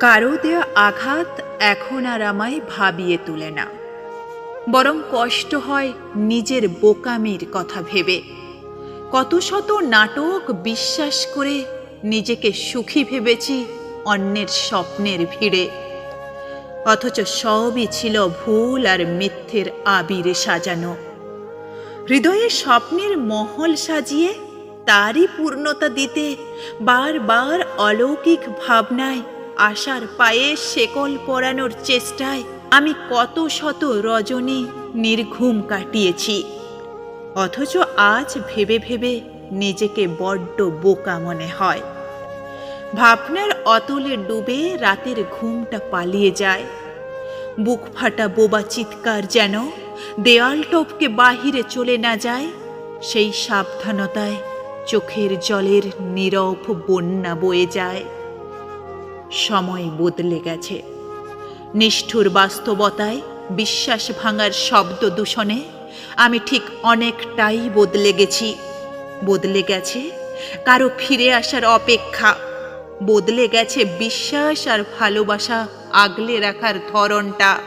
কারও দেয়া আঘাত এখন আর আমায় ভাবিয়ে তোলে না। বরং কষ্ট হয় নিজের বোকামির কথা ভেবে। কত শত নাটক বিশ্বাস করে নিজেকে সুখী ভেবেছি অন্যের স্বপ্নের ভিড়ে। অথচ সবই ছিল ভুল আর মিথ্যের আবিরে সাজানো। হৃদয়ে স্বপ্নের মহল সাজিয়ে তারই পূর্ণতা দিতে বারবার অলৌকিক ভাবনায় আশার পায়ে শেকল পরানোর চেষ্টায় আমি কত শত রজনী নির্ঘুম কাটিয়েছি। অথচ আজ ভেবে ভেবে নিজেকে বড্ড বোকা মনে হয়। ভাবনার অতলে ডুবে রাতের ঘুমটা পালিয়ে যায়। বুক ফাটা বোবা চিৎকার যেন দেয়াল টপকে বাহিরে চলে না যায়, সেই সাবধানতায় চোখের জলের নীরব বন্যা বয়ে যায়। সময় বদলে গেছে। নিষ্ঠুর বাস্তবতায় বিশ্বাস ভাঙার শব্দ দূষণে আমি ঠিক অনেকটাই বদলে গেছি। বদলে গেছে কারও ফিরে আসার অপেক্ষা। বদলে গেছে বিশ্বাস আর ভালোবাসা আগলে রাখার ধরনটা।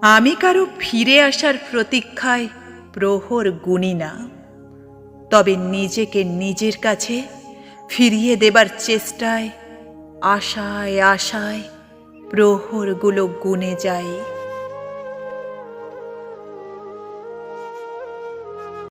আমি কারও ফিরে আসার প্রতীক্ষায় প্রহর গুনি না। তবে নিজেকে নিজের কাছে ফিরিয়ে দেবার চেষ্টায় আশায় আশায় প্রহরগুলো গুনে যায়।